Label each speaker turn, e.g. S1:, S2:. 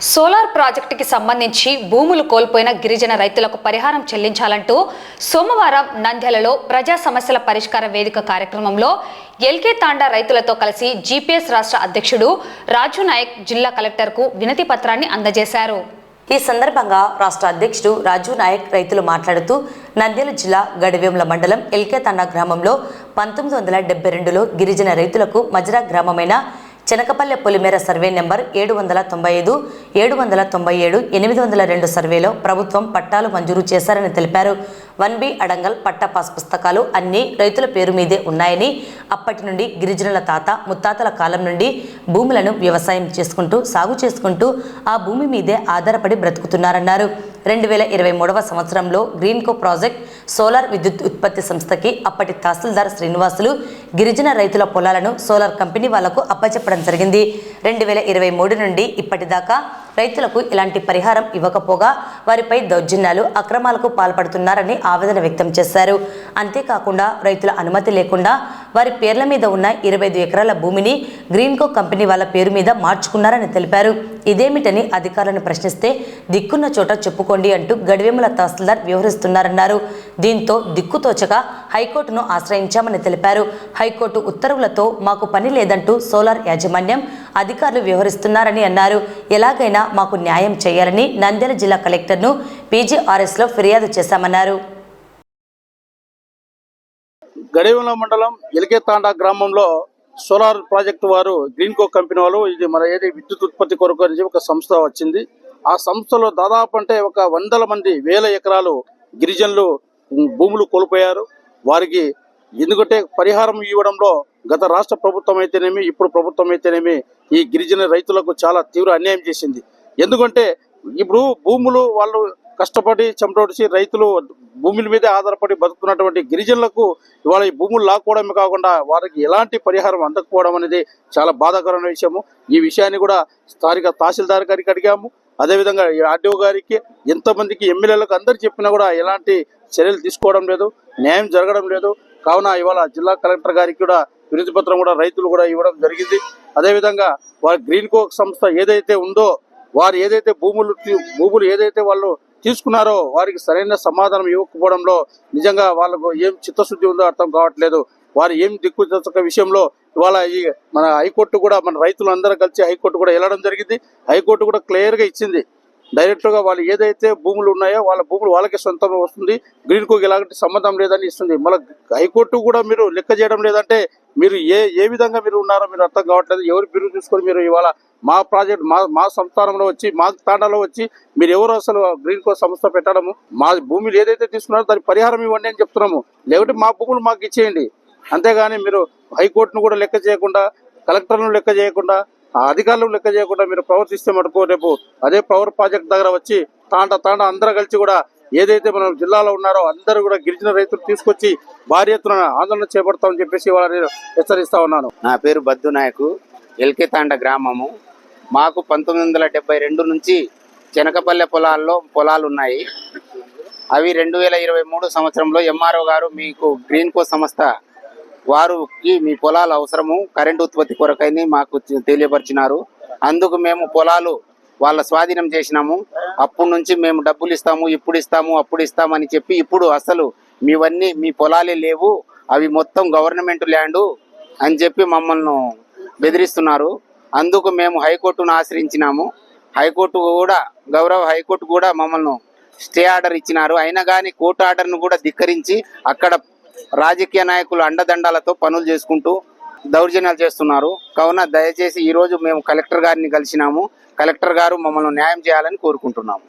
S1: Solar ప్రాజెక్టుకి సంబంధించి భూములు కోల్పోయిన గిరిజన రైతులకు పరిహారం చెల్లించాలంటూ సోమవారం నంద్యాలలో ప్రజా సమస్యల పరిష్కార వేదిక కార్యక్రమంలో ఎల్కే తాండా రైతులతో కలిసి జీపీఎస్ రాష్ట్ర అధ్యక్షుడు రాజు నాయక్ జిల్లా కలెక్టర్కు వినతి పత్రాన్ని అందజేశారు.
S2: ఈ సందర్భంగా రాష్ట్ర అధ్యక్షుడు రాజు నాయక్ రైతులు మాట్లాడుతూ నంద్యాల జిల్లా గడివేముల మండలం ఎల్కేతండ గ్రామంలో పంతొమ్మిది వందల డెబ్బై రెండులో గిరిజన రైతులకు మజరా గ్రామమైన చెనకపల్లె పొలిమేర సర్వే నెంబర్ ఏడు వందల తొంభై ఐదు ఏడు వందల తొంభై ఏడు ఎనిమిది వందల రెండు సర్వేలో ప్రభుత్వం పట్టాలు మంజూరు చేశారని తెలిపారు. వన్ బి అడంగల్ పట్టా పాస్ పుస్తకాలు అన్నీ రైతుల పేరు మీదే ఉన్నాయని అప్పటి నుండి గిరిజనుల తాత ముత్తాతల కాలం నుండి భూములను వ్యవసాయం చేసుకుంటూ సాగు చేసుకుంటూ ఆ భూమి మీదే ఆధారపడి బ్రతుకుతున్నారన్నారు. రెండు వేల ఇరవై మూడవ సంవత్సరంలో గ్రీన్కో ప్రాజెక్ట్ సోలార్ విద్యుత్ ఉత్పత్తి సంస్థకి అప్పటి తహసీల్దార్ శ్రీనివాసులు గిరిజన రైతుల పొలాలను సోలార్ కంపెనీ వాళ్ళకు అప్పచెప్పడం జరిగింది. రెండు వేల ఇరవై మూడు నుండి ఇప్పటిదాకా రైతులకు ఇలాంటి పరిహారం ఇవ్వకపోగా వారిపై దౌర్జన్యాలు అక్రమాలకు పాల్పడుతున్నారని ఆవేదన వ్యక్తం చేశారు. అంతేకాకుండా రైతుల అనుమతి లేకుండా వారి పేర్ల మీద ఉన్న ఇరవై ఐదు ఎకరాల భూమిని గ్రీన్కో కంపెనీ వాళ్ళ పేరు మీద మార్చుకున్నారని తెలిపారు. ఇదేమిటని అధికారులను ప్రశ్నిస్తే దిక్కున్న చోట చెప్పుకోండి అంటూ గడివేముల తహసీల్దార్ వ్యవహరిస్తున్నారన్నారు. దీంతో దిక్కుతోచక హైకోర్టును ఆశ్రయించామని తెలిపారు. హైకోర్టు ఉత్తర్వులతో మాకు పని లేదంటూ సోలార్ యాజమాన్యం అధికారులు వ్యవహరిస్తున్నారని అన్నారు. ఎలాగైనా మాకు న్యాయం చేయాలని నంద్యాల జిల్లా కలెక్టర్ను పీజీఆర్ఎస్లో ఫిర్యాదు చేశామన్నారు.
S3: గడివల మండలం ఎలికేతాండా గ్రామంలో సోలార్ ప్రాజెక్టు వారు గ్రీన్కో కంపెనీ వాళ్ళు ఇది మన ఏది విద్యుత్ ఉత్పత్తి కొరకు అని ఒక సంస్థ వచ్చింది. ఆ సంస్థలో దాదాపు అంటే ఒక వందల మంది వేల ఎకరాలు గిరిజనులు భూములు కోల్పోయారు. వారికి ఎందుకంటే పరిహారం ఇవ్వడంలో గత రాష్ట్ర ప్రభుత్వం అయితేనేమి ఇప్పుడు ప్రభుత్వం అయితేనేమి ఈ గిరిజన రైతులకు చాలా తీవ్ర అన్యాయం చేసింది. ఎందుకంటే ఇప్పుడు భూములు వాళ్ళు కష్టపడి చెమటోడిచి రైతులు భూముల మీదే ఆధారపడి బతుకుతున్నటువంటి గిరిజనులకు ఇవాళ ఈ భూములు లాక్కోవడమే కాకుండా వారికి ఎలాంటి పరిహారం అందకపోవడం అనేది చాలా బాధాకరమైన విషయము. ఈ విషయాన్ని కూడా స్థానిక తహసీల్దార్ గారికి అడిగాము. అదేవిధంగా ఈ ఆర్డీఓ గారికి ఎంతమందికి ఎమ్మెల్యేలకు అందరు చెప్పినా కూడా ఎలాంటి చర్యలు తీసుకోవడం లేదు న్యాయం జరగడం లేదు. కావున ఇవాళ జిల్లా కలెక్టర్ గారికి కూడా వినతి పత్రం కూడా రైతులు కూడా ఇవ్వడం జరిగింది. అదేవిధంగా వారి గ్రీన్ కోక్ సంస్థ ఏదైతే ఉందో వారు ఏదైతే భూములు భూములు ఏదైతే వాళ్ళు తీసుకున్నారో వారికి సరైన సమాధానం ఇవ్వకపోవడంలో నిజంగా వాళ్ళకు ఏం చిత్తశుద్ధి ఉందో అర్థం కావట్లేదు. వారు ఏం దిక్కు తెచ్చక విషయంలో ఇవాళ ఈ మన హైకోర్టు కూడా మన రైతులు అందరూ కలిసి హైకోర్టు కూడా వెళ్ళడం జరిగింది. హైకోర్టు కూడా క్లియర్గా ఇచ్చింది. డైరెక్ట్గా వాళ్ళు ఏదైతే భూములు ఉన్నాయో వాళ్ళ భూములు వాళ్ళకి సొంతం వస్తుంది. గ్రీన్ కోకి ఎలాంటి సంబంధం లేదని ఇస్తుంది. మళ్ళీ హైకోర్టు కూడా మీరు లెక్క చేయడం లేదంటే మీరు ఏ ఏ విధంగా మీరు ఉన్నారో మీరు అర్థం కావట్లేదు. ఎవరు బిరుగు తీసుకొని మీరు ఇవాళ మా ప్రాజెక్ట్ మా మా సంస్థానంలో వచ్చి మా తాండాలో వచ్చి మీరు ఎవరు అసలు గ్రీన్ కో సంస్థ పెట్టడము? మా భూములు ఏదైతే తీసుకున్నారో దానికి పరిహారం ఇవ్వండి అని చెప్తున్నాము. లేకపోతే మా భూములు మాకు ఇచ్చేయండి. అంతేగాని మీరు హైకోర్టును కూడా లెక్క చేయకుండా కలెక్టర్ను లెక్క చేయకుండా ఆ అధికారులు లెక్క చేయకుండా మీరు ప్రవర్తిస్తే మటుకు రేపు అదే పవర్ ప్రాజెక్ట్ దగ్గర వచ్చి తాండ తాండ అందరూ కలిసి కూడా ఏదైతే మనం జిల్లాలో ఉన్నారో అందరూ కూడా గిరిజన రైతులు తీసుకొచ్చి భారీ ఎత్తున ఆందోళన చేపడతామని చెప్పేసి వాళ్ళని నేను హెచ్చరిస్తా ఉన్నాను.
S4: నా పేరు బద్దు నాయకు ఎల్కేతాండ గ్రామము. మాకు పంతొమ్మిది వందల రెండు నుంచి చెనకపల్లె పొలాల్లో పొలాలు ఉన్నాయి. అవి రెండు వేల ఇరవై మూడు సంవత్సరంలో ఎంఆర్ఓ గారు మీకు గ్రీన్ కో సంస్థ వారికి మీ పొలాలు అవసరము కరెంటు ఉత్పత్తి కొరకైని మాకు తెలియపరిచినారు. అందుకు మేము పొలాలు వాళ్ళ స్వాధీనం చేసినాము. అప్పటి నుంచి మేము డబ్బులు ఇస్తాము ఇప్పుడు ఇస్తాము అప్పుడు ఇస్తామని చెప్పి ఇప్పుడు అసలు మీవన్నీ మీ పొలాలే లేవు. అవి మొత్తం గవర్నమెంట్ ల్యాండు అని చెప్పి మమ్మల్ని బెదిరిస్తున్నారు. అందుకు మేము హైకోర్టును ఆశ్రయించినాము. హైకోర్టు కూడా గౌరవ హైకోర్టు కూడా మమ్మల్ని స్టే ఆర్డర్ ఇచ్చినారు. అయినా కానీ కోర్టు ఆర్డర్ను కూడా ధిక్కరించి అక్కడ రాజకీయ నాయకులు అండదండాలతో పనులు చేసుకుంటూ దౌర్జన్యాలు చేస్తున్నారు. కావున దయచేసి ఈరోజు మేము కలెక్టర్ గారిని కలిసినాము. కలెక్టర్ గారు మమ్మల్ని న్యాయం చేయాలని కోరుకుంటున్నాము.